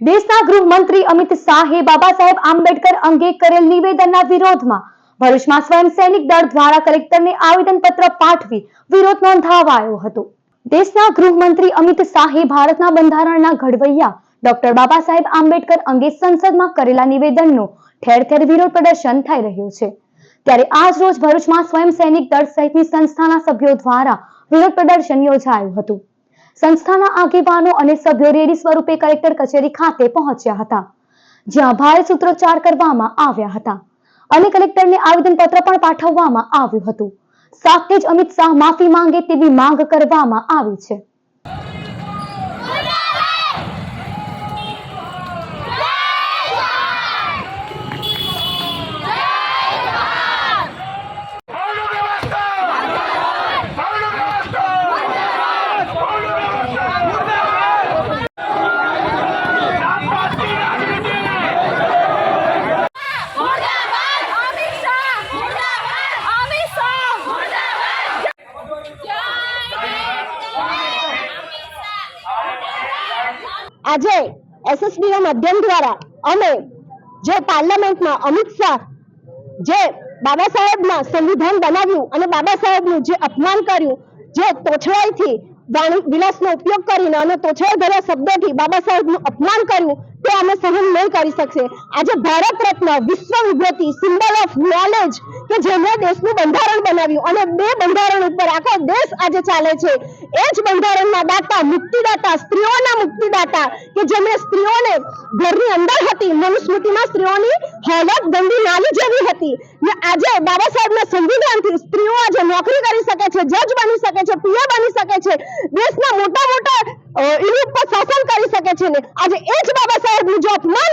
દેશના ગૃહમંત્રી અમિત શાહે બાબા સાહેબ આંબેડકર અંગે કરેલ નિવેદનના વિરોધમાં ભરૂચમાં સ્વયં સૈનિક દળ દ્વારા કલેક્ટરને આવેદનપત્ર પાઠવી વિરોધ નોંધાવાયો હતો. દેશના ગૃહમંત્રી અમિત શાહે ભારતના બંધારણના ઘડવૈયા ડોક્ટર બાબા સાહેબ આંબેડકર અંગે સંસદમાં કરેલા નિવેદનનો ઠેર ઠેર વિરોધ પ્રદર્શન થઈ રહ્યું છે. ત્યારે આજ રોજ ભરૂચમાં સ્વયં સૈનિક દળ સહિતની સંસ્થાના સભ્યો દ્વારા વિરોધ પ્રદર્શન યોજાયું હતું. સંસ્થાના આગેવાનો અને સભ્યો રેલી સ્વરૂપે કલેક્ટર કચેરી ખાતે પહોંચ્યા હતા, જ્યાં ભારે સૂત્રોચ્ચાર કરવામાં આવ્યા હતા અને કલેક્ટરને આવેદનપત્ર પણ પાઠવવામાં આવ્યું હતું. સાથે જ અમિત શાહ માફી માંગે તેવી માંગ કરવામાં આવી છે. આજે એસએસબી ના માધ્યમ દ્વારા અમે જે પાર્લામેન્ટમાં અમિત શાહ જે બાબા સાહેબના સંવિધાન બનાવ્યું અને બાબા સાહેબનું જે અપમાન કર્યું, જે તોછડાઈથી વાણી વિલાસનો ઉપયોગ કરીને અને તોછડાઈ ભર્યા શબ્દોથી બાબા સાહેબનું અપમાન કર્યું, તે અમે સહન નહીં કરી શકશે. આજે ભારત રત્ન વિશ્વ વિભૂતિ સિમ્બલ ઓફ નોલેજ કે જેમણે દેશનું બંધારણ બનાવ્યું અને બે બંધારણ ઉપર આખો દેશ આજે ચાલે છે. એ જ બંધારણના દાતા, મુક્તિદાતા, સ્ત્રીઓના મુક્તિદાતા, કે જેમણે સ્ત્રીઓને ઘરની અંદર હતી, મનુસ્મૃતિમાં સ્ત્રીઓની હાલત ગંદી નાલી જેવી હતી. ને આજે બાબા સાહેબના સંવિધાનથી સ્ત્રીઓ આજે નોકરી કરી શકે છે, જજ બની શકે છે, પીએ બની શકે છે, દેશના મોટા મોટા એની ઉપર શાસન કરી શકે છે ને. આજે એ જ બાબા સાહેબનું જો અપમાન